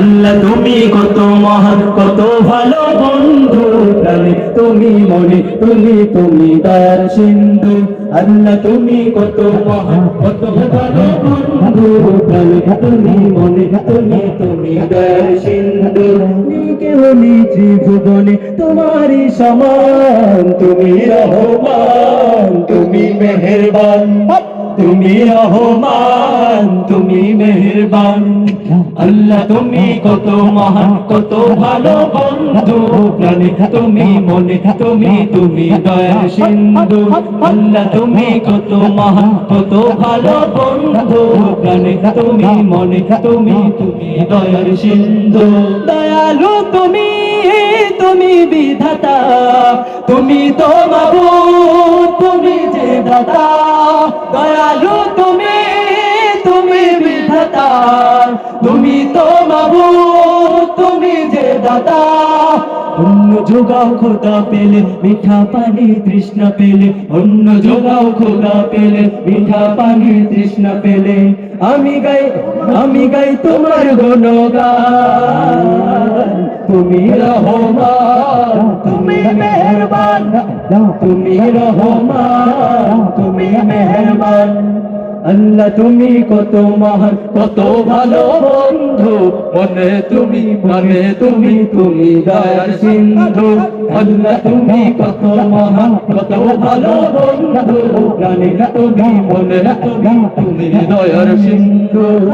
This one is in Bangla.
আল্লাহ, তুমি কত মহান, কত ভালো বন্ধু। প্রাণে তুমি মনে, তুমি তুমি দয়ার সিন্ধু। আল্লাহ, তুমি কত মহান, কত ভালো বন্ধু। প্রাণে তুমি মনে, তুমি তুমি দয়ার সিন্ধু। কেউ নিচি ভুবনে, তোমারই সমান। তুমি রহমান, তুমি মেহেরবান। তুমি রহমান। তুমি মেহেরবান। আল্লাহ, তুমি কত মহান, কত ভালো বন্ধু। প্রাণে তুমি মনে, তুমি তুমি দয়া সিন্ধু। আল্লাহ, তুমি কত মহান, কত ভালো বন্ধু। প্রাণে তুমি মনে, তুমি তুমি দয়ার সিন্ধু। দয়ালু তুমি তুমি বিধাতা। তুমি তো মাবুদ, তুমি যে দাতা। দয়ালু তুমি তুমি তো মাবুদ, তুমি যে দাতা অন্য যোগাও খোদা পেলে, মিঠা পানি তৃষ্ণা পেলে। অন্য যোগাও খোদা পেলে, মিঠা পানি তৃষ্ণা পেলে। আমি গাই আমি গাই তোমার গুণগান। তুমি রহমান, তুমি মেহরবান। তুমি রহমান, তুমি মেহরবান। আল্লাহ তুমি কত মহান, কত ভালো বন্ধু। মনে তুমি মনে তুমি তুমি দয়ার সিন্ধু। আল্লাহ তুমি কত মহান, কত ভালো বন্ধু। প্রাণী তুমি, মনে তুমি তুমি দয়ার সিন্ধু।